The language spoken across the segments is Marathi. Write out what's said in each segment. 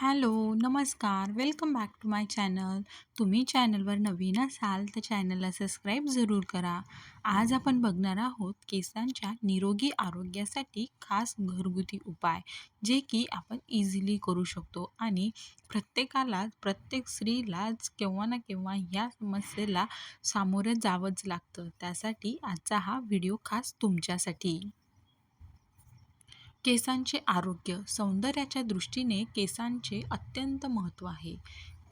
हॅलो, नमस्कार. Welcome back to my channel. तुम्ही चॅनलवर नवीन असाल तर चॅनलला सबस्क्राईब जरूर करा. आज आपण बघणार आहोत केसांच्या निरोगी आरोग्यासाठी खास घरगुती उपाय, जे की आपण इझिली करू शकतो आणि प्रत्येकाला, प्रत्येक स्त्रीलाच केव्हा ना केव्हा या समस्येला सामोरं जावंच लागतं. त्यासाठी आजचा हा व्हिडिओ खास तुमच्यासाठी. केसांचे आरोग्य सौंदर्याच्या दृष्टीने केसांचे अत्यंत महत्त्व आहे.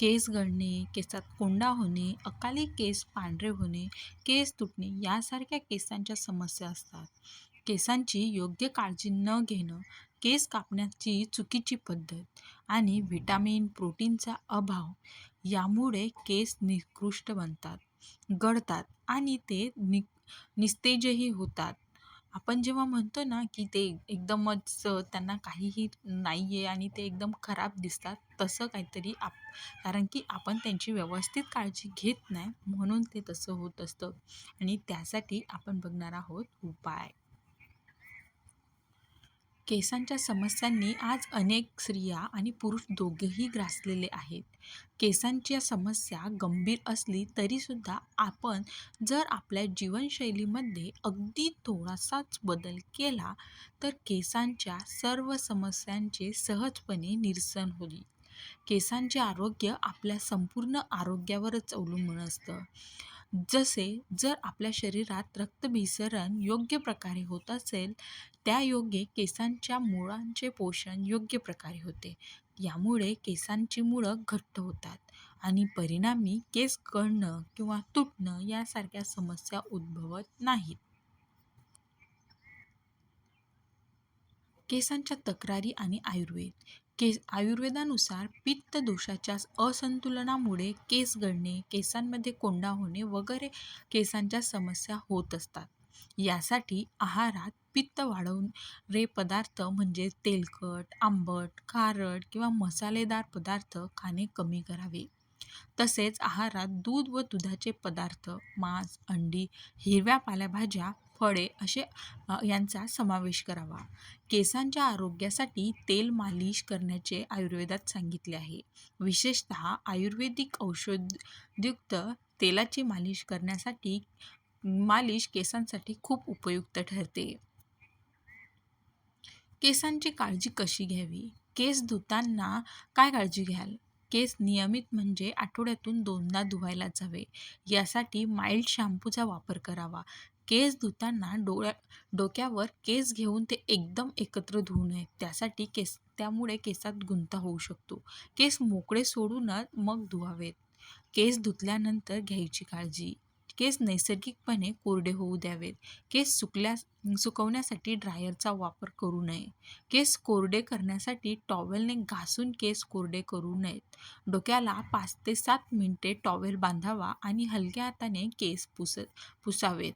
केस गळणे, केसात कोंडा होणे, अकाली केस पांढरे होणे, केस तुटणे यासारख्या केसांच्या समस्या असतात. केसांची योग्य काळजी न घेणं, केस कापण्याची चुकीची पद्धत आणि व्हिटॅमिन, प्रोटीनचा अभाव यामुळे केस निकृष्ट बनतात, गळतात आणि ते नि निस्तेजही होतात. आपण जेव्हा म्हणतो ना, की ते एकदमच त्यांना काहीही नाही आहे आणि ते एकदम खराब दिसतात, तसं काहीतरी आप कारण की आपण त्यांची व्यवस्थित काळजी घेत नाही, म्हणून ते तसं होत असतं आणि त्यासाठी आपण बघणार आहोत उपाय. केसांच्या समस्यांनी आज अनेक स्त्रिया आणि पुरुष दोघेही ग्रासलेले आहेत. केसांच्या समस्या गंभीर असली तरीसुद्धा आपण जर आपल्या जीवनशैलीमध्ये अगदी थोडासाच बदल केला, तर केसांच्या सर्व समस्यांचे सहजपणे निरसन होईल. केसांचे आरोग्य आपल्या संपूर्ण आरोग्यावरच अवलंबून असतं. जसे जर आपल्या शरीरात रक्तभिसरण योग्य प्रकारे होत असेल, त्यायोगे केसांच्या मुळांचे पोषण योग्य प्रकारे होते. यामुळे केसांची मुळं घट्ट होतात आणि परिणामी केस गळणं किंवा तुटणं यासारख्या समस्या उद्भवत नाहीत. केसांच्या तक्रारी आणि आयुर्वेद केस आयुर्वेदानुसार पित्त दोषाच्या असंतुलनामुळे केस गळणे, केसांमध्ये कोंडा होणे वगैरे केसांच्या समस्या होत असतात. यासाठी आहारात पित्त वाढवणारे पदार्थ म्हणजे तेलकट, आंबट, खारट किंवा मसालेदार पदार्थ खाणे कमी करावे. तसेच आहारात दूध व दुधाचे पदार्थ, मांस, अंडी, हिरव्या पालेभाज्या, फळे असे यांचा समावेश करावा. केसांच्या आरोग्यासाठी तेल मालिश करण्याचे आयुर्वेदात सांगितले आहे. विशेषतः आयुर्वेदिक औषधयुक्त तेलाची मालिश करण्यासाठी मालिश केसांसाठी खूप उपयुक्त ठरते. केसांची काळजी कशी घ्यावी? केस धुताना काय काळजी घ्याल? केस नियमित म्हणजे आठवड्यातून दोनदा धुवायला जावे. यासाठी माइल्ड शॅम्पूचा वापर करावा. केस धुताना डोळ्या डोक्यावर केस घेऊन ते एकदम एकत्र धुवू नयेत. त्यासाठी केस त्यामुळे केसात गुंता होऊ शकतो. केस मोकळे सोडूनच मग धुवावेत. केस धुतल्यानंतर घ्यायची काळजी. केस नैसर्गिकपणे कोरडे होऊ द्यावेत. केस सुकल्या सुकवण्यासाठी ड्रायरचा वापर करू नये. केस कोरडे करण्यासाठी टॉवेलने घासून केस कोरडे करू नयेत. डोक्याला पाच ते सात मिनिटे टॉवेल बांधावा आणि हलक्या हाताने केस पुस पुसावेत.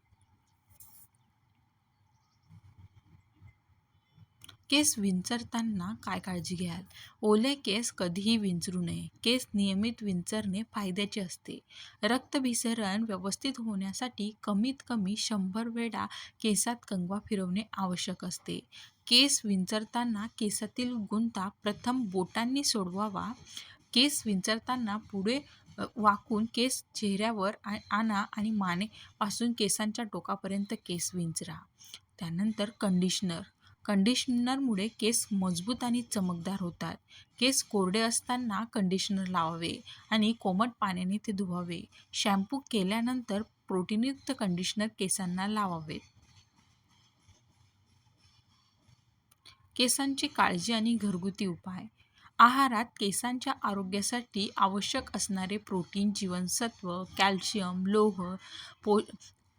केस विंचरताना काय काळजी घ्याल? ओले केस कधीही विंचरू नये. केस नियमित विंचरणे फायद्याचे असते. रक्तभिसरण व्यवस्थित होण्यासाठी कमीत कमी शंभर वेळा केसात कंगवा फिरवणे आवश्यक असते. केस विंचरताना केसातील गुंता प्रथम बोटांनी सोडवावा. केस विंचरताना पुढे वाकून केस चेहऱ्यावर आणा आणि मानेपासून केसांच्या टोकापर्यंत केस विंचरा. त्यानंतर कंडिशनर कंडिशनरमुळे केस मजबूत आणि चमकदार होतात. केस कोरडे असताना कंडिशनर लावावे आणि कोमट पाण्याने ते धुवावे. शॅम्पू केल्यानंतर प्रोटीनयुक्त कंडिशनर केसांना लावावेत. केसांची काळजी आणि घरगुती उपाय आहारात केसांच्या आरोग्यासाठी आवश्यक असणारे प्रोटीन, जीवनसत्व, कॅल्शियम, लोह, पो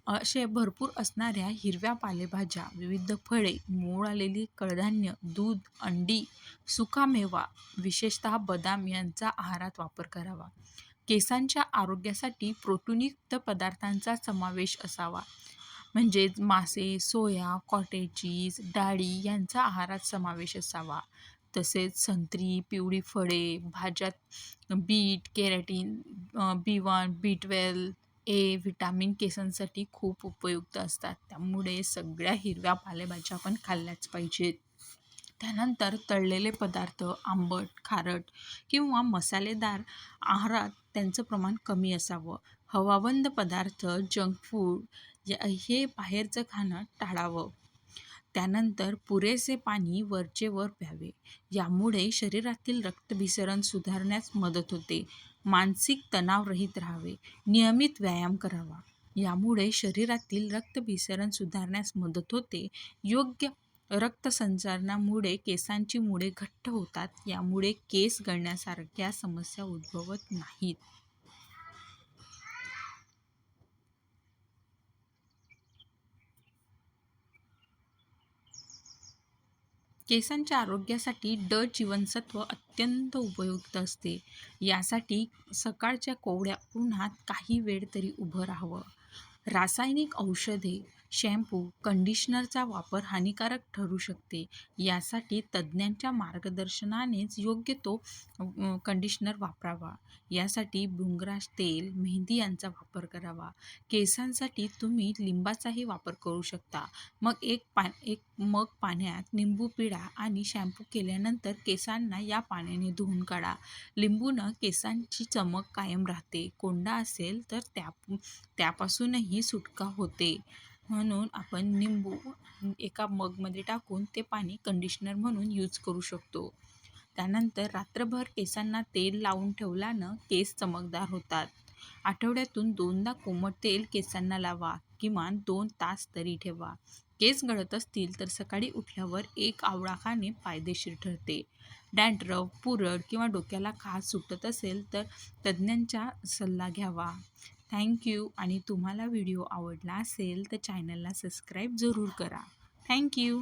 असे भरपूर असणाऱ्या हिरव्या पालेभाज्या, विविध फळे, मोड आलेली कडधान्य, दूध, अंडी, सुकामेवा, विशेषतः बदाम यांचा आहारात वापर करावा. केसांच्या आरोग्यासाठी प्रोटीनयुक्त पदार्थांचा समावेश असावा. म्हणजेच मासे, सोया, कॉटेज चीज, डाळी यांचा आहारात समावेश असावा. तसेच संत्री, पिवळी फळे, भाज्यात beet, keratin, B one, B twelve, A, vitamin केसांसाठी खूप उपयुक्त असतात. त्यामुळे सगळ्या हिरव्या पालेभाज्या आपण खाल्ल्याच पाहिजेत. त्यानंतर तळलेले पदार्थ आंबट खारट किंवा मसालेदार आहारात त्यांचं प्रमाण कमी असावं हवाबंद पदार्थ जंक फूड या हे बाहेरचं खाणं टाळावं त्यानंतर पुरेसे पाणी वरचे वर प्यावे. यामुळे शरीरातील रक्तभिसरण सुधारण्यास मदत होते. मानसिक तणावरहित राहावे. नियमित व्यायाम करावा. यामुळे शरीरातील रक्तभिसरण सुधारण्यास मदत होते. योग्य रक्तसंचालनामुळे केसांची मुळे घट्ट होतात. यामुळे केस गळण्यासारख्या समस्या उद्भवत नाहीत. केसांच्या आरोग्यासाठी ड जीवनसत्व अत्यंत उपयुक्त असते. यासाठी सकाळच्या कोवळ्या उन्हात काही वेळ तरी उभं राहावं. रासायनिक औषधे शॅम्पू कंडिशनरचा वापर हानिकारक ठरू शकते. यासाठी तज्ज्ञांच्या मार्गदर्शनानेच योग्य तो कंडिशनर वापरावा. यासाठी भृंगराज तेल मेहंदी यांचा वापर करावा. केसांसाठी तुम्ही लिंबाचाही वापर करू शकता. मग एक पा एक मग पाण्यात निंबू पिळा आणि शॅम्पू केल्यानंतर केसांना या पाण्याने धुवून काढा. लिंबूनं केसांची चमक कायम राहते. कोंडा असेल तर त्या त्यापासूनही सुटका होते. म्हणून आपण निंबू एका मगमध्ये टाकून ते पाणी कंडिशनर म्हणून यूज करू शकतो. त्यानंतर रात्रभर केसांना तेल लावून ठेवल्यानं केस चमकदार होतात. आठवड्यातून दोनदा कोमट तेल केसांना लावा किमान दोन तास तरी ठेवा. केस गळत असतील तर सकाळी उठल्यावर एक आवळा खाणे फायदेशीर ठरते. डॅन्ड्रफ पुरळ किंवा डोक्याला खास सुटत असेल तर तज्ज्ञांचा सल्ला घ्यावा. थँक्यू आणि तुम्हाला व्हिडिओ आवडला असेल तर चॅनलला सबस्क्राईब जरूर करा. थँक्यू